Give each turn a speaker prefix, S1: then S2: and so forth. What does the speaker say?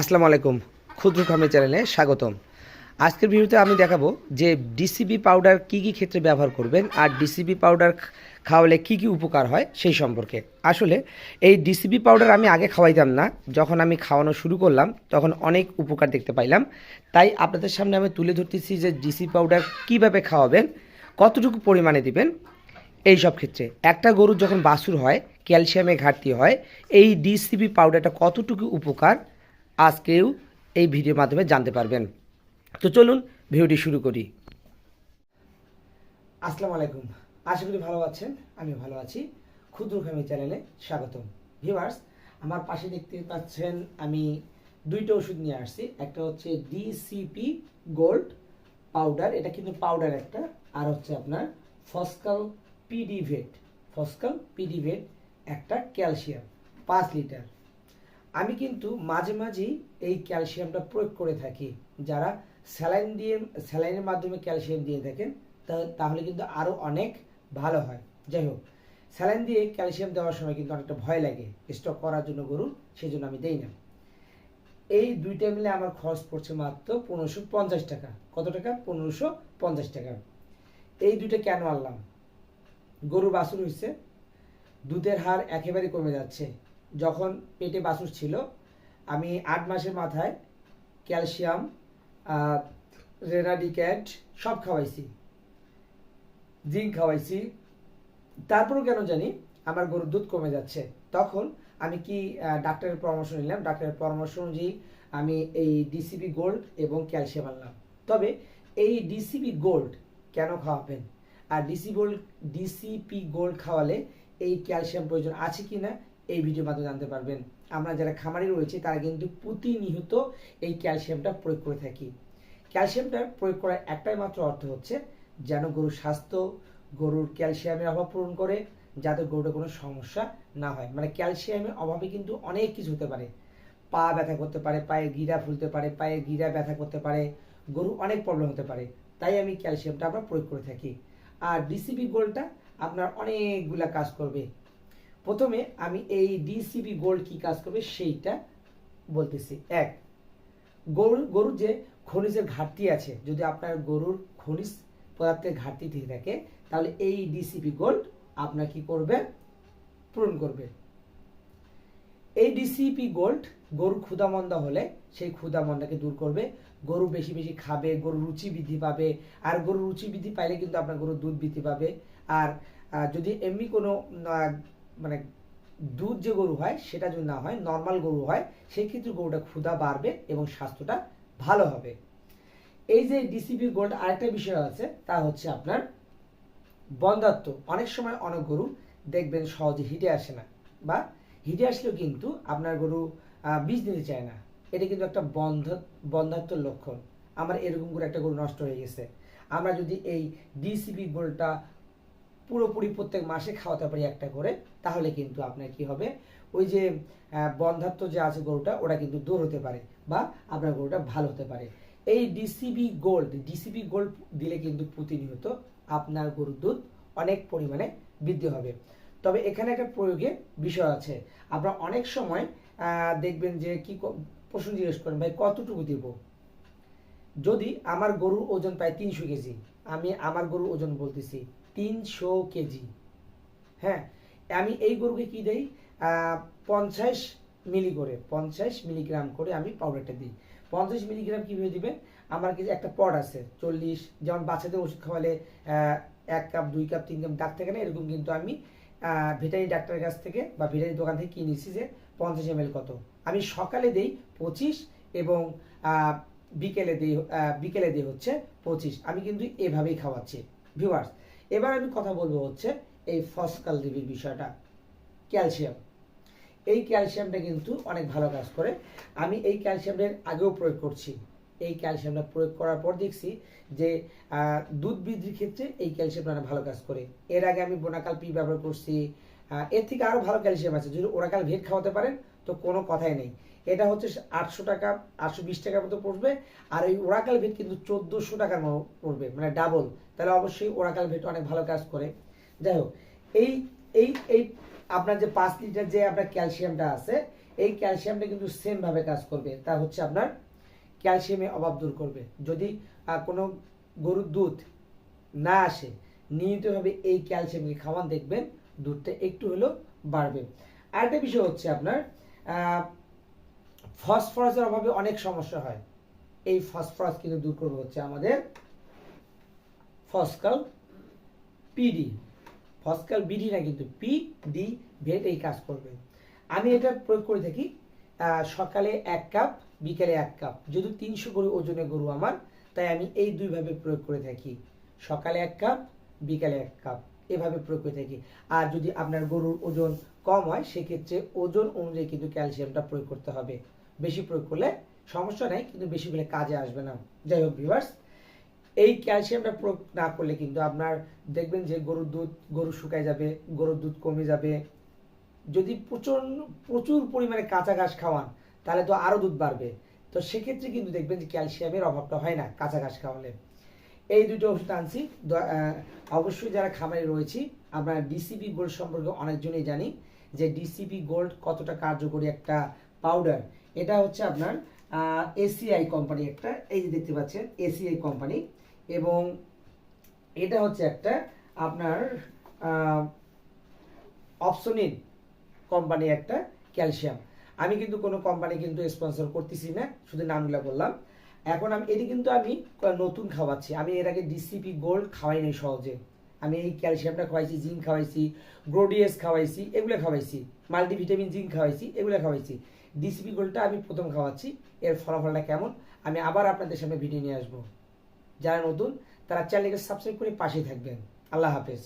S1: আসসালামু আলাইকুম, ক্ষুদ্র খামের চ্যানেলে স্বাগতম। আজকের ভিডিওতে আমি দেখাবো যে ডিসিবি পাউডার কি কি ক্ষেত্রে ব্যবহার করবেন আর ডিসিবি পাউডার খাওয়ালে কি কি উপকার হয় সেই সম্পর্কে। আসলে এই ডিসিবি পাউডার আমি আগে খাওয়াইতাম না, যখন আমি খাওয়ানো শুরু করলাম, তখন অনেক উপকার দেখতে পাইলাম। তাই আপনাদের সামনে আমি তুলে ধরতেছি যে ডিসি পাউডার কীভাবে খাওয়াবেন, কতটুকু পরিমাণে দিবেন, এই সব ক্ষেত্রে। একটা গরুর যখন বাছুর হয়, ক্যালসিয়ামে ঘাটতি হয়, এই ডিসিবি পাউডারটা কতটুকু উপকার আজকেও এই ভিডিওর মাধ্যমে জানতে পারবেন। তো চলুন ভিডিওটি শুরু করি। আসসালামু আলাইকুম। আশা করি ভালো আছেন আমি ভালো আছি। ক্ষুদ্র খামি চ্যানেলে স্বাগতম। ভিভার্স আমার পাশে দেখতে পাচ্ছেন আমি দুইটা ওষুধ নিয়ে আসছি। একটা হচ্ছে ডিসিপি গোল্ড পাউডার এটা কিন্তু পাউডার একটা। আর হচ্ছে আপনার ফসকাল পিডিভেট ফসকাল পিডিভেট একটা ক্যালসিয়াম পাঁচ লিটার আমি কিন্তু মাঝে মাঝেই এই ক্যালসিয়ামটা প্রয়োগ করে থাকি। যারা স্যালাইন দিয়ে, স্যালাইনের মাধ্যমে ক্যালসিয়াম দিয়ে থাকেন তাহলে কিন্তু আরও অনেক ভালো হয়। যাই হোক, স্যালাইন দিয়ে ক্যালসিয়াম দেওয়ার সময় কিন্তু অনেকটা ভয় লাগে। স্টক করার জন্য গরুর সেই জন্য আমি দেই না। এই দুইটা মিলে আমার খরচ পড়ছে মাত্র পনেরোশো পঞ্চাশ টাকা। কত টাকা? পনেরোশো পঞ্চাশ টাকা। এই দুইটা কেন আনলাম? গরু বাছুর হয়েছে দুধের হার একেবারে কমে যাচ্ছে। যখন পেটে বাছুর ছিল, আমি আট মাসের মাথায় ক্যালসিয়াম রেনাডিক্যাট সব খাওয়াইছি। জিঙ্ক খাওয়াইছি। তারপরও কেন জানি আমার গরুর দুধ কমে যাচ্ছে। তখন আমি কি ডাক্তারের পরামর্শ নিলাম। ডাক্তারের পরামর্শ অনুযায়ী আমি এই ডিসিবি গোল্ড এবং ক্যালসিয়াম আনলাম। তবে এই ডিসিবি গোল্ড কেন খাওয়াবেন? আর ডিসি গোল্ড ডিসিপি গোল্ড খাওয়ালে এই ক্যালসিয়াম প্রয়োজন আছে কি না এই ভিডিওর মাধ্যমে জানতে পারবেন। আমরা যারা খামারি রয়েছে, তারা কিন্তু প্রতিনিয়ত এই ক্যালসিয়ামটা প্রয়োগ করে থাকি। ক্যালসিয়ামটা প্রয়োগ করার একটাই মাত্র অর্থ হচ্ছে যেন গরুর স্বাস্থ্য, গরুর ক্যালসিয়ামের অভাব পূরণ করে, যাতে গরুটা কোনো সমস্যা না হয়। মানে ক্যালসিয়ামের অভাবে কিন্তু অনেক কিছু হতে পারে। পা ব্যথা করতে পারে, পায়ে গিরা ফুলতে পারে, পায়ে গিরা ব্যথা করতে পারে গরু অনেক প্রবলেম হতে পারে। তাই আমি ক্যালসিয়ামটা আমরা প্রয়োগ করে থাকি। আর ডিসিবি গোল্ডটা আপনার অনেকগুলা কাজ করবে। প্রথমে আমি এই ডিসিবি গোল্ড কি কাজ করবে সেইটা বলতেছি। এক, গরুর গরুর যে খনিজের ঘাটতি আছে, যদি আপনার গরুর খনিজ পদার্থের ঘাটতি থেকে থাকে, তাহলে এই ডিসিপি গোল্ড আপনার কি করবে? পূরণ করবে। এই ডিসিপি গোল্ড গরু ক্ষুধামন্দা হলে সেই ক্ষুধামন্দাকে দূর করবে। গরু বেশি বেশি খাবে গরু রুচি বৃদ্ধি পাবে, আর গরু রুচি বৃদ্ধি পাইলে কিন্তু আপনার গরু দুধ বৃদ্ধি পাবে। আর যদি এমনি কোনো মানে দুধ যে গরু হয়, সেটা যদি না হয় নর্মাল গরু হয়, সেই ক্ষেত্রে গরুটা ক্ষুধা বাড়বে এবং স্বাস্থ্যটা ভালো হবে। এই যে ডিসিপি গোল্ড আরেকটা বিষয় আছে, তা হচ্ছে আপনার বন্ধাত্ম। অনেক সময় অনেক গরু দেখবেন সহজে হিটে আসে না বা হিটে আসলেও কিন্তু আপনার গরু বীজ নিতে চায় না। এটা কিন্তু একটা বন্ধ বন্ধাত্মর লক্ষণ। আমার এরকম করে একটা গরু নষ্ট হয়ে গেছে। আমরা যদি এই ডিসিপি গোলটা পুরোপুরি প্রত্যেক মাসে খাওয়াতে পারি একটা করে, তাহলে কিন্তু আপনার কি হবে? ওই যে বন্ধাত্ম যে আছে গরুটা, ওটা কিন্তু দূর হতে পারে বা আপনার গরুটা ভালো হতে পারে। এই ডিসিবি গোল্ড ডিসিবি গোল্ড দিলে কিন্তু প্রতিনিয়ত আপনার গরুর দুধ অনেক পরিমাণে বৃদ্ধি হবে। তবে এখানে একটা প্রয়োগে বিষয় আছে। আপনারা অনেক সময় দেখবেন যে কি ক- প্রশ্ন জিজ্ঞেস করেন, ভাই, কতটুকু দিব? যদি আমার গরুর ওজন প্রায় তিনশো কেজি আমি আমার গরুর ওজন বলতেছি তিনশো কেজি। হ্যাঁ আমি এই গরুকে কি দেই? পঞ্চাশ মিলি করে, পঞ্চাশ মিলিগ্রাম করে আমি পাউডারটা দিই। পঞ্চাশ মিলিগ্রাম কীভাবে দিবেন? আমার কিছু একটা পট আছে, চল্লিশ, যেমন বাচ্চাদের ওষুধ খাওয়ালে এক কাপ, দুই কাপ, তিন কাপ ডাক থাকে না, এরকম কিন্তু আমি ভেটারি ডাক্তারের কাছ থেকে বা ভেটারি দোকান থেকে কিনেছি যে পঞ্চাশ এম কত। আমি সকালে দেই পঁচিশ এবং বিকেলে দিই বিকেলে দিই হচ্ছে পঁচিশ। আমি কিন্তু এভাবেই খাওয়াচ্ছি। ভিউয়ার্স এবার আমি কথা বলব হচ্ছে এই ফসকাল ডিবির বিষয়টা, ক্যালসিয়াম। এই ক্যালসিয়ামটা কিন্তু অনেক ভালো কাজ করে। আমি এই ক্যালসিয়ামের আগেও প্রয়োগ করছি। এই ক্যালসিয়ামটা প্রয়োগ করার পর দেখছি যে দুধ বৃদ্ধির ক্ষেত্রে এই ক্যালসিয়ামটা অনেক ভালো কাজ করে। এর আগে আমি বোনাকাল পি ব্যবহার করছি। এর থেকে আরও ভালো ক্যালসিয়াম আছে। যদি ওরাকাল ভেট খাওয়াতে পারেন তো কোনো কথাই নেই। এটা হচ্ছে আটশো টাকা, আটশো বিশ টাকার মতো পড়বে। আর এই ওরাকাল ভেট কিন্তু চোদ্দোশো টাকার মতো পড়বে মানে ডাবল তাহলে অবশ্যই ওরাকাল ভেট অনেক ভালো কাজ করে। যাই হোক, এই এই এই আপনার যে পাঁচ লিটার যে আপনার ক্যালসিয়ামটা আছে, এই ক্যালসিয়ামটা কিন্তু সেম ভাবে কাজ করবে। তা হচ্ছে আপনার ক্যালসিয়ামের অভাব দূর করবে। যদি কোনো গরুর দুধ না আসে, নিয়মিতভাবে এই ক্যালসিয়ামকে খাওয়ান, দেখবেন দুধটা একটু হলেও বাড়বে। আরেকটা বিষয় হচ্ছে আপনার ফসফরাসের অভাবে অনেক সমস্যা হয়। এই ফসফরাস কিন্তু দূর করবে হচ্ছে আমাদের ফসকাল পিডি। ফসকাল বিডি না কিন্তু পি ডি ভেট এই কাজ করবে। আমি এটা প্রয়োগ করে থাকি সকালে এক কাপ, বিকেলে এক কাপ। যেহেতু তিনশো গরু ওজনে গরু আমার, তাই আমি এই দুইভাবে প্রয়োগ করে থাকি। সকালে এক কাপ, বিকালে এক কাপ। এভাবে প্রয়োগ করে থাকি। আর যদি আপনার গরুর ওজন কম হয়, সেক্ষেত্রে ওজন অনুযায়ী কিন্তু ক্যালসিয়ামটা প্রয়োগ করতে হবে। বেশি প্রয়োগ করলে সমস্যা নেই, কিন্তু বেশি পেলে কাজে আসবে না। যাই হোক ভিউয়ার্স এই ক্যালসিয়ামটা প্রয়োগ না করলে কিন্তু আপনার দেখবেন যে গরুর দুধ, গরু শুকায় যাবে, গরুর দুধ কমে যাবে। যদি প্রচণ্ড, প্রচুর পরিমাণে কাঁচা ঘাস খাওয়ান, তাহলে তো আরও দুধ বাড়বে। তো সেক্ষেত্রে কিন্তু দেখবেন যে ক্যালসিয়ামের অভাবটা হয় না কাঁচা ঘাস খাওয়ালে। এই দুটো ওষুধ আনছি অবশ্যই যারা খামারে রয়েছি, আমরা ডিসিপি গোল্ড সম্পর্কে অনেকজনই জানি যে ডিসিপি গোল্ড কতটা কার্যকরী একটা পাউডার এটা হচ্ছে আপনার এসিআই কোম্পানি একটা, এই যে দেখতে পাচ্ছেন এসিআই কোম্পানি এবং এটা হচ্ছে একটা আপনার অপশনিন কোম্পানি একটা ক্যালসিয়াম আমি কিন্তু কোনো কোম্পানি কিন্তু স্পন্সর করতেছি না, শুধু নামগুলো বললাম। এখন আমি, এটি কিন্তু আমি নতুন খাওয়াচ্ছি। আমি এর আগে ডিসিপি গোল্ড খাওয়াই নাই সহজে। আমি এই ক্যালসিয়ামটা খাওয়াইছি, জিঙ্ক খাওয়াইছি গ্রোডিএস খাওয়াইছি, এগুলো খাওয়াইছি। মাল্টিভিটামিন, জিঙ্ক খাওয়াইছি, এগুলো খাওয়াইছি। ডিসিপি গোল্ডটা আমি প্রথম খাওয়াচ্ছি, এর ফলাফলটা কেমন? আমি আবার আপনাদের সামনে ভিডিও নিয়ে আসব। যারা নতুন, তারা চ্যানেলকে সাবস্ক্রাইব করে পাশে থাকবেন। আল্লাহ হাফেজ।